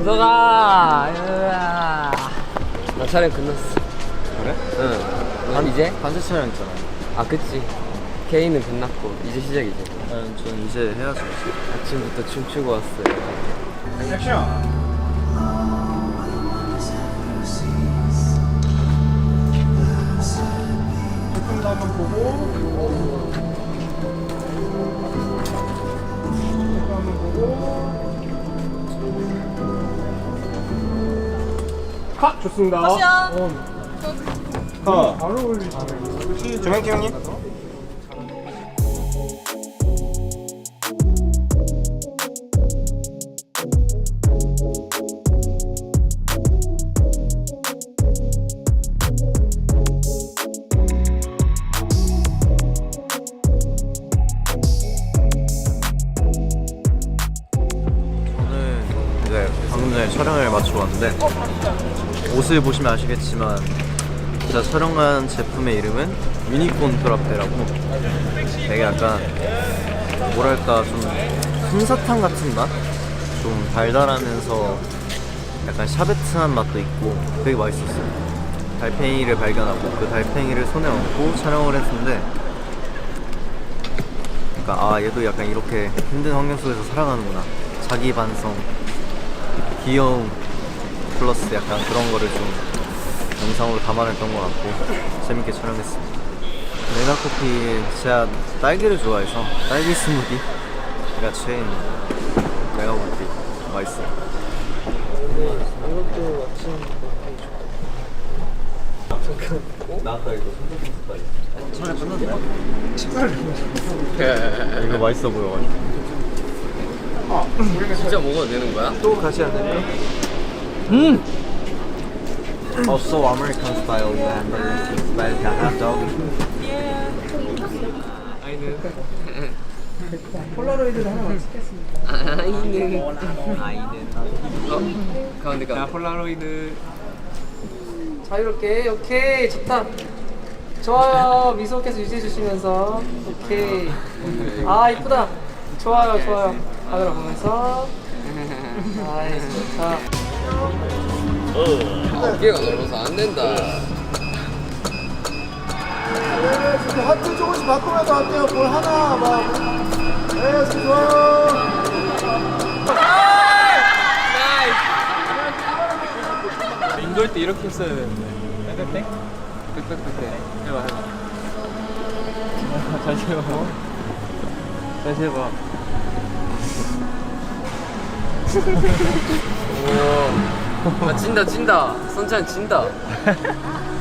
은서가 으아. 나 촬영 끝났어 그래? 응넌 이제? 반세 촬영 있잖아. 아 그치 K는 끝났고 이제 시작이지 난, 전 이제 해야죠. 아침부터 춤추고 왔어요 액션. 조금 더 한번 보고. 조금 한번 보고. 컷 좋습니다. 컷이요. 컷. 바로 올리시네. 조명기 형님. 저는 이제 방금 전에 촬영을 마치고 왔는데 옷을 보시면 아시겠지만 제가 촬영한 제품의 이름은 유니콘 프라페라고. 되게 약간 뭐랄까 좀 솜사탕 같은 맛? 좀 달달하면서 약간 샤베트한 맛도 있고 되게 맛있었어요. 달팽이를 발견하고 그 달팽이를 손에 얹고 촬영을 했는데 그러니까 아 얘도 약간 이렇게 힘든 환경 속에서 살아가는구나. 자기 반성. 귀여움 플러스 약간 그런 거를 좀 영상으로 담아냈던 것 같고 재밌게 촬영했습니다. 메가커피 제가 딸기를 좋아해서 딸기 스무디가 최애인 메가커피 맛있어요 이것도 아침 나왔다 이거 손에 끝났네 식사를 이거 맛있어 보여가지고. 진짜 먹어도 되는 거야? 또안 될까? 음! Also American style hamburger like a hot dog. 폴라로이드를 하나 찍겠습니다. 아이는 아이는 어? 가운데 가. 폴라로이드. 자유롭게. 오케이 좋다. 좋아요. 미소 계속 유지해 주시면서. 오케이. 아 이쁘다. 좋아요 좋아요. 카메라 보면서. 아이 좋다 어깨가 넓어서 안 된다 네, 지금 하트 조금씩 바꾸면서 할게요. 볼 하나 막. 네, 지금 좋아요. 인도할 때 이렇게 했어야 되는데 빽빽빽? 빽빽빽 해봐 해봐 다시 해봐 다시 해봐 오, 아 진다 진다 선찬 진다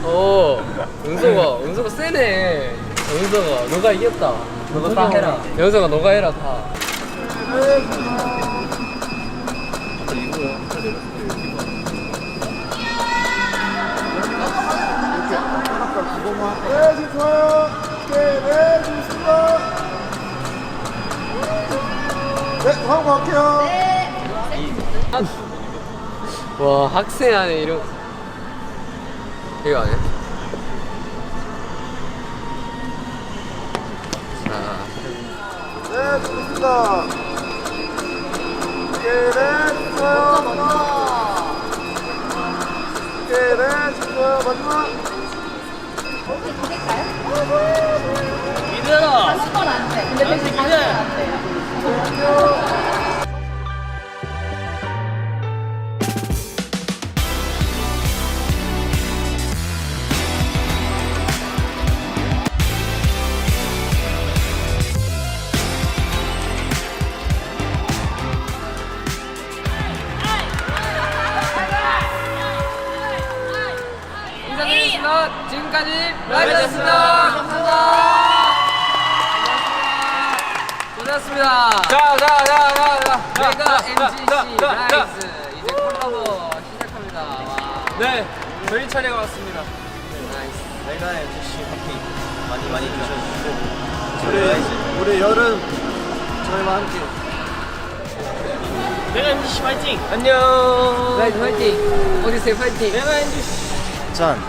오 은서가 은서가 세네 은서가 너가 이겼다 너가 다 해라 연서가 너가 해라 다 네, 지금 좋아요. 네, 네, 좋습니다. 네, 다음 거 할게요. 와 학생 안에 이런 이거 아니야? 자 네, 좋습니다. 네, 네, 좋아요. 네, 네, 지금 좋아요. 마지막. 인사드리겠습니다 지금까지 라이브였습니다. 감사합니다. 고생하셨습니다. 자 자 자 자자 메가 MGC 라이즈 이제 콜라보 시작합니다. 와. 네 저희 차례가 왔습니다. 나이스. 내가 MCC 커피 많이 많이 드셔주시고. 우리 우리 여름 저희와 함께. 내가 MCC 파이팅! 안녕. 라이즈 화이팅. 어디세요? 화이팅. 짠